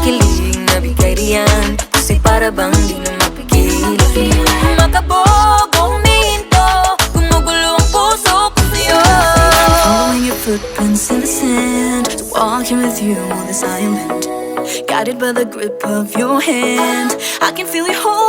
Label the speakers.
Speaker 1: ang kilig na bigay riyan Kasi para bang di na mapigil Makabog o humihinto Gumugulo ang puso ko sa'yo
Speaker 2: Following your footprints in the sand Walking with you on this island Guided by the grip of your hand. I can feel you holding